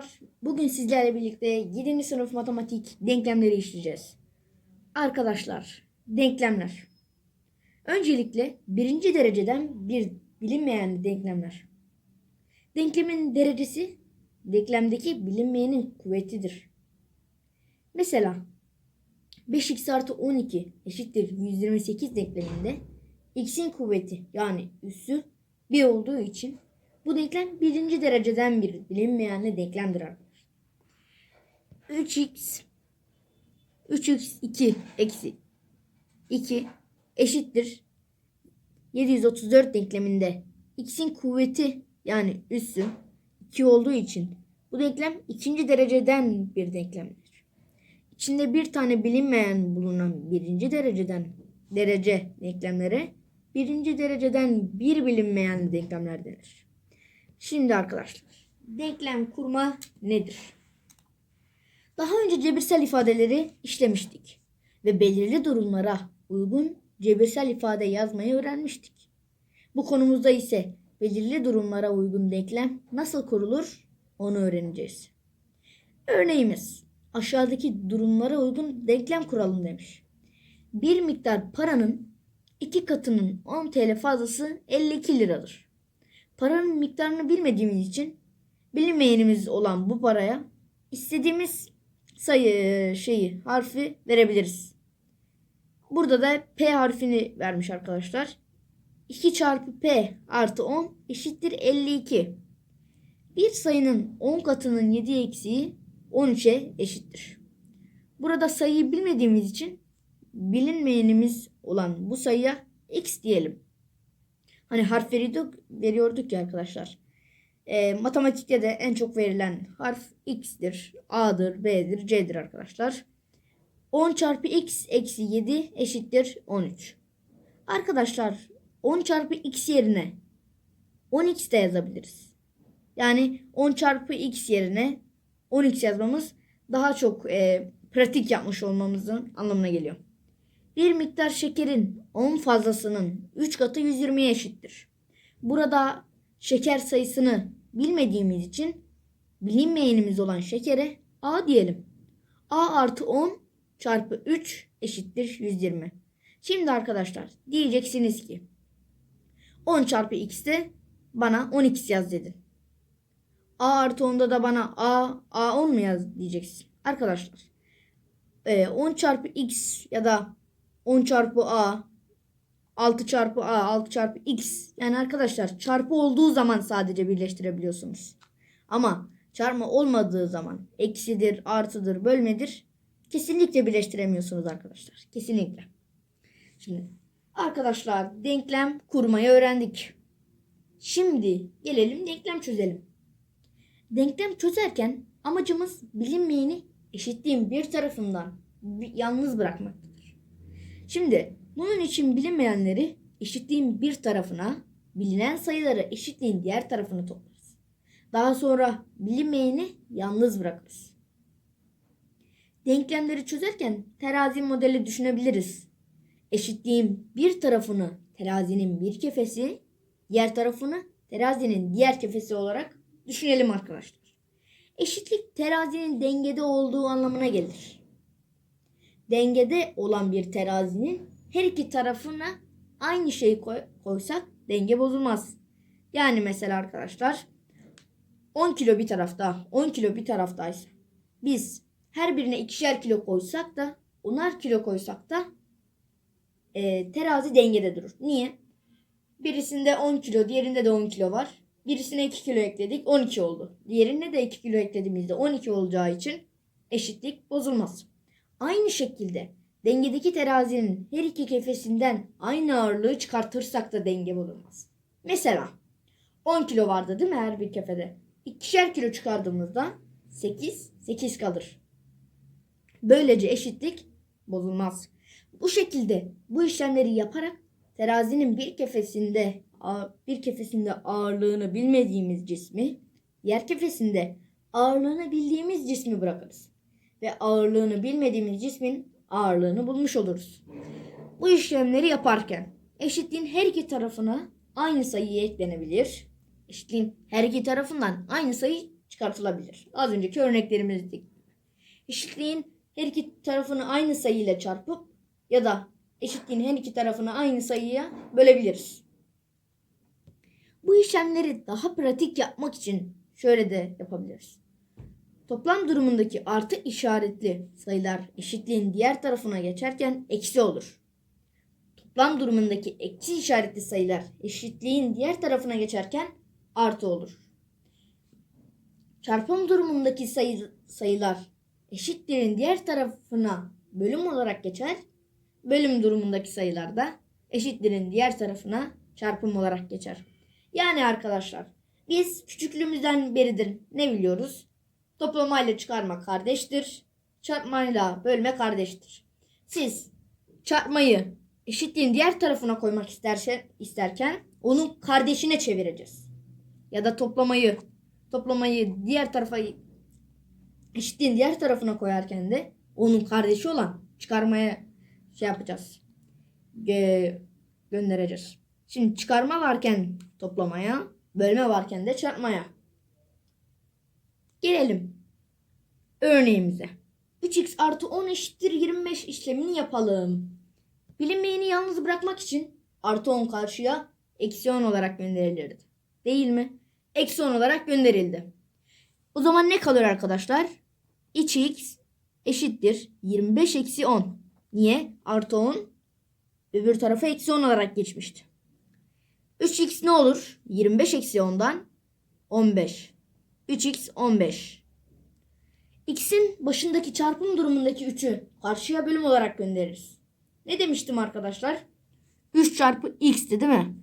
Arkadaşlar bugün sizlerle birlikte 7. sınıf matematik denklemleri işleyeceğiz. Arkadaşlar denklemler. Öncelikle birinci dereceden bir bilinmeyen denklemler. Denklemin derecesi denklemdeki bilinmeyenin kuvvetidir. Mesela 5x artı 12 eşittir 128 denkleminde x'in kuvveti yani üssü 1 olduğu için bu denklem birinci dereceden bir bilinmeyenli denklemdir arkadaşlar. 3x 3x2 eksi 2 eşittir 734 denkleminde x'in kuvveti yani üssü 2 olduğu için bu denklem ikinci dereceden bir denklemdir. İçinde bir tane bilinmeyen bulunan birinci dereceden derece denklemlere birinci dereceden bir bilinmeyen denklemler denir. Şimdi arkadaşlar denklem kurma nedir? Daha önce cebirsel ifadeleri işlemiştik ve belirli durumlara uygun cebirsel ifade yazmayı öğrenmiştik. Bu konumuzda ise belirli durumlara uygun denklem nasıl kurulur onu öğreneceğiz. Örneğimiz aşağıdaki durumlara uygun denklem kuralım demiş. Bir miktar paranın iki katının 10 TL fazlası 52 liradır. Paranın miktarını bilmediğimiz için bilinmeyenimiz olan bu paraya istediğimiz sayı şeyi harfi verebiliriz. Burada da P harfini vermiş arkadaşlar. 2 çarpı P artı 10 eşittir 52. Bir sayının 10 katının 7 eksiği 13'e eşittir. Burada sayıyı bilmediğimiz için bilinmeyenimiz olan bu sayıya x diyelim. Hani harf veriyorduk, veriyorduk ya arkadaşlar. E, matematikte de en çok verilen harf x'tir, a'dır, b'dir, c'dir arkadaşlar. 10 çarpı x eksi 7 eşittir 13. Arkadaşlar 10 çarpı x yerine 10x de yazabiliriz. Yani 10 çarpı x yerine 10x yazmamız daha çok e, pratik yapmış olmamızın anlamına geliyor. Bir miktar şekerin 10 fazlasının 3 katı 120'ye eşittir. Burada şeker sayısını bilmediğimiz için bilinmeyenimiz olan şekere A diyelim. A artı 10 çarpı 3 eşittir 120. Şimdi arkadaşlar diyeceksiniz ki 10 çarpı x'te bana 10x yaz dedin. A artı 10'da da bana A, A10 mu yaz diyeceksin. Arkadaşlar 10 çarpı x ya da 10 çarpı a 6 çarpı a 6 çarpı x yani arkadaşlar çarpı olduğu zaman sadece birleştirebiliyorsunuz. Ama çarpma olmadığı zaman eksidir, artıdır, bölmedir kesinlikle birleştiremiyorsunuz arkadaşlar. Kesinlikle. Şimdi arkadaşlar denklem kurmayı öğrendik. Şimdi gelelim denklem çözelim. Denklem çözerken amacımız bilinmeyeni eşitliğin bir tarafından yalnız bırakmaktır. Şimdi bunun için bilinmeyenleri eşitliğin bir tarafına, bilinen sayıları eşitliğin diğer tarafına toplarız. Daha sonra bilinmeyeni yalnız bırakırız. Denklemleri çözerken terazi modeli düşünebiliriz. Eşitliğin bir tarafını terazinin bir kefesi, diğer tarafını terazinin diğer kefesi olarak düşünelim arkadaşlar. Eşitlik terazinin dengede olduğu anlamına gelir dengede olan bir terazinin her iki tarafına aynı şeyi koy, koysak denge bozulmaz. Yani mesela arkadaşlar 10 kilo bir tarafta 10 kilo bir taraftaysa biz her birine ikişer kilo koysak da onar kilo koysak da e, terazi dengede durur. Niye? Birisinde 10 kilo diğerinde de 10 kilo var. Birisine 2 kilo ekledik 12 oldu. Diğerine de 2 kilo eklediğimizde 12 olacağı için eşitlik bozulmaz. Aynı şekilde dengedeki terazinin her iki kefesinden aynı ağırlığı çıkartırsak da denge bulunmaz. Mesela 10 kilo vardı değil mi her bir kefede? İkişer kilo çıkardığımızda 8, 8 kalır. Böylece eşitlik bozulmaz. Bu şekilde bu işlemleri yaparak terazinin bir kefesinde bir kefesinde ağırlığını bilmediğimiz cismi, diğer kefesinde ağırlığını bildiğimiz cismi bırakırız ve ağırlığını bilmediğimiz cismin ağırlığını bulmuş oluruz. Bu işlemleri yaparken eşitliğin her iki tarafına aynı sayı eklenebilir. Eşitliğin her iki tarafından aynı sayı çıkartılabilir. Az önceki örneklerimizde eşitliğin her iki tarafını aynı sayıyla çarpıp ya da eşitliğin her iki tarafını aynı sayıya bölebiliriz. Bu işlemleri daha pratik yapmak için şöyle de yapabiliriz. Toplam durumundaki artı işaretli sayılar eşitliğin diğer tarafına geçerken eksi olur. Toplam durumundaki eksi işaretli sayılar eşitliğin diğer tarafına geçerken artı olur. Çarpım durumundaki sayı, sayılar eşitliğin diğer tarafına bölüm olarak geçer. Bölüm durumundaki sayılar da eşitliğin diğer tarafına çarpım olarak geçer. Yani arkadaşlar biz küçüklüğümüzden beridir ne biliyoruz? Toplamayla çıkarma kardeştir. Çarpmayla bölme kardeştir. Siz çarpmayı eşitliğin diğer tarafına koymak isterse, isterken onun kardeşine çevireceğiz. Ya da toplamayı toplamayı diğer tarafa eşitliğin diğer tarafına koyarken de onun kardeşi olan çıkarmaya şey yapacağız. Gö- göndereceğiz. Şimdi çıkarma varken toplamaya, bölme varken de çarpmaya. Gelelim örneğimize. 3x artı 10 eşittir 25 işlemini yapalım. Bilinmeyeni yalnız bırakmak için artı 10 karşıya eksi 10 olarak gönderilirdi. Değil mi? Eksi 10 olarak gönderildi. O zaman ne kalır arkadaşlar? 3x eşittir 25 eksi 10. Niye? Artı 10 öbür tarafa eksi 10 olarak geçmişti. 3x ne olur? 25 eksi 10'dan 15. 3x 15. X'in başındaki çarpım durumundaki 3'ü karşıya bölüm olarak göndeririz. Ne demiştim arkadaşlar? 3 çarpı x'ti değil mi?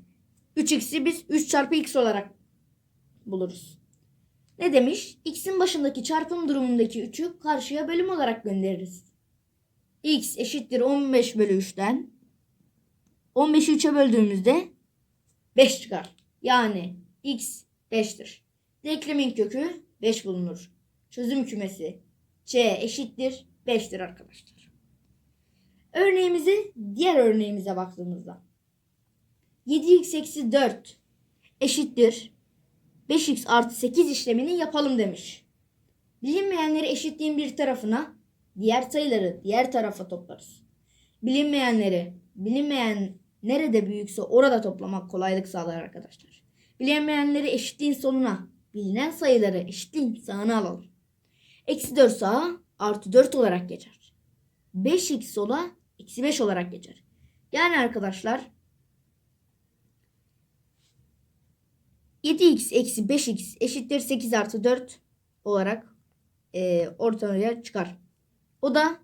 3x'i biz 3 çarpı x olarak buluruz. Ne demiş? X'in başındaki çarpım durumundaki 3'ü karşıya bölüm olarak göndeririz. X eşittir 15 bölü 3'ten. 15'i 3'e böldüğümüzde 5 çıkar. Yani X 5'tir. Denklemin kökü 5 bulunur. Çözüm kümesi C eşittir 5'tir arkadaşlar. Örneğimizi diğer örneğimize baktığımızda 7x eksi 4 eşittir 5x artı 8 işlemini yapalım demiş. Bilinmeyenleri eşitliğin bir tarafına diğer sayıları diğer tarafa toplarız. Bilinmeyenleri bilinmeyen nerede büyükse orada toplamak kolaylık sağlar arkadaşlar. Bilinmeyenleri eşitliğin soluna bilinen sayıları eşitliğin sağına alalım. Eksi 4 sağa artı 4 olarak geçer. 5x sola eksi 5 olarak geçer. Yani arkadaşlar 7x eksi 5x eşittir 8 artı 4 olarak e, ortaya çıkar. O da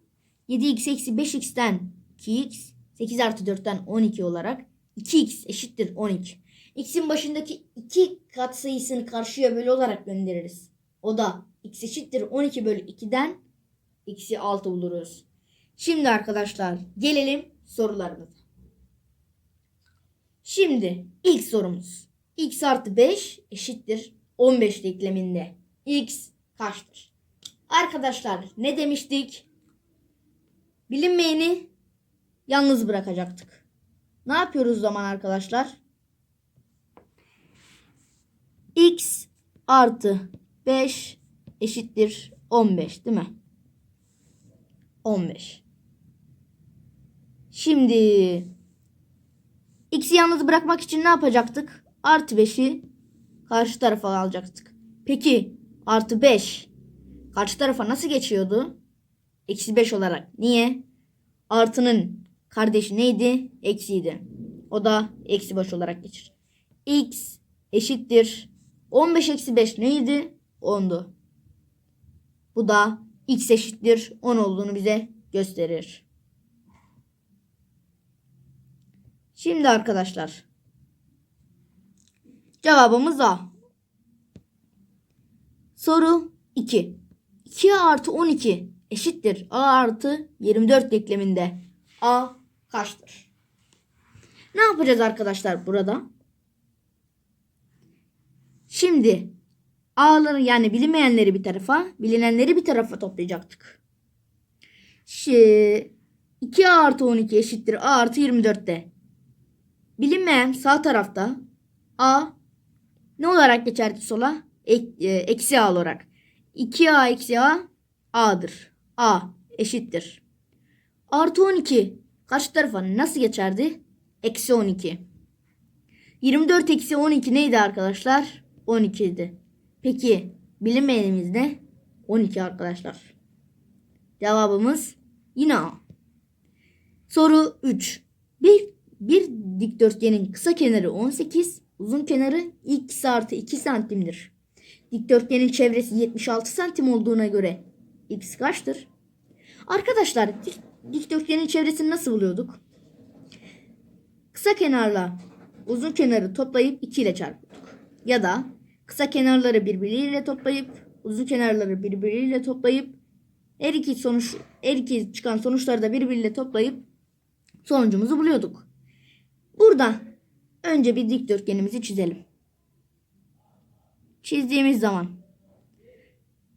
7x eksi 5x'ten 2x 8 artı 4'ten 12 olarak 2x eşittir 12. X'in başındaki 2 katsayısını karşıya bölü olarak göndeririz. O da x eşittir 12 bölü 2'den x'i 6 buluruz. Şimdi arkadaşlar gelelim sorularımıza. Şimdi ilk sorumuz. x artı 5 eşittir 15 denkleminde. x kaçtır? Arkadaşlar ne demiştik? Bilinmeyeni yalnız bırakacaktık. Ne yapıyoruz zaman arkadaşlar? X artı 5 eşittir 15 değil mi? 15. Şimdi x'i yalnız bırakmak için ne yapacaktık? Artı 5'i karşı tarafa alacaktık. Peki artı 5 karşı tarafa nasıl geçiyordu? Eksi 5 olarak. Niye? Artının kardeşi neydi? Eksiydi. O da eksi 5 olarak geçir. x eşittir. 15 eksi 5 neydi? 10'du. Bu da x eşittir 10 olduğunu bize gösterir. Şimdi arkadaşlar. Cevabımız A. Soru 2. 2 artı 12 eşittir A artı 24 denkleminde. A kaçtır? Ne yapacağız arkadaşlar burada? Şimdi A'ları yani bilinmeyenleri bir tarafa, bilinenleri bir tarafa toplayacaktık. Şimdi 2A artı 12 eşittir A artı 24'te. Bilinmeyen sağ tarafta A ne olarak geçerdi sola? ek- e, eksi a olarak. 2a eksi a a'dır. a eşittir. Artı 12 karşı tarafa nasıl geçerdi? Eksi 12. 24 eksi 12 neydi arkadaşlar? 12 idi. Peki bilinmeyenimiz ne? 12 arkadaşlar. Cevabımız yine A. Soru 3. Bir, bir dikdörtgenin kısa kenarı 18, uzun kenarı x artı 2 santimdir. Dikdörtgenin çevresi 76 santim olduğuna göre x kaçtır? Arkadaşlar dik, dikdörtgenin çevresini nasıl buluyorduk? Kısa kenarla uzun kenarı toplayıp 2 ile çarpıyorduk. Ya da kısa kenarları birbiriyle toplayıp uzun kenarları birbiriyle toplayıp her iki sonuç her iki çıkan sonuçları da birbiriyle toplayıp sonucumuzu buluyorduk. Burada önce bir dikdörtgenimizi çizelim. Çizdiğimiz zaman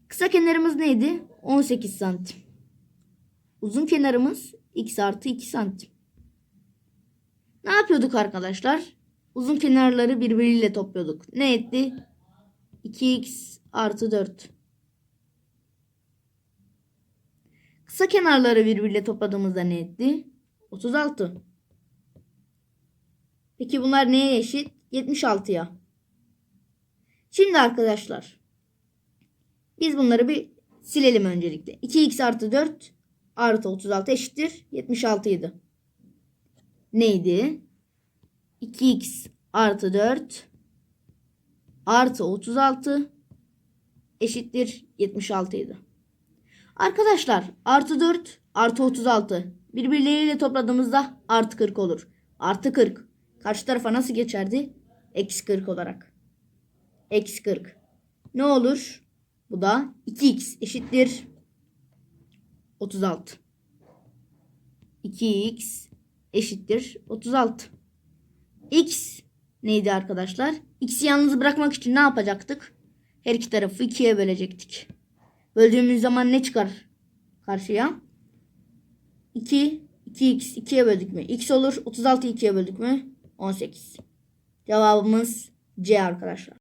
kısa kenarımız neydi? 18 santim. Uzun kenarımız x artı 2 santim. Ne yapıyorduk arkadaşlar? Uzun kenarları birbiriyle topluyorduk. Ne etti? 2x artı 4. Kısa kenarları birbiriyle topladığımızda ne etti? 36. Peki bunlar neye eşit? 76'ya. Şimdi arkadaşlar biz bunları bir silelim öncelikle. 2x artı 4 artı 36 eşittir 76 idi. Neydi? 2x artı 4 artı 36 eşittir 76 idi. Arkadaşlar artı 4 artı 36 birbirleriyle topladığımızda artı 40 olur. Artı 40 karşı tarafa nasıl geçerdi? Eksi 40 olarak. Eksi 40. Ne olur? Bu da 2x eşittir 36. 2x eşittir 36. x neydi arkadaşlar? x'i yalnız bırakmak için ne yapacaktık? Her iki tarafı 2'ye bölecektik. Böldüğümüz zaman ne çıkar karşıya? 2, 2x 2'ye böldük mü? x olur. 36 2'ye böldük mü? 18. Cevabımız C arkadaşlar.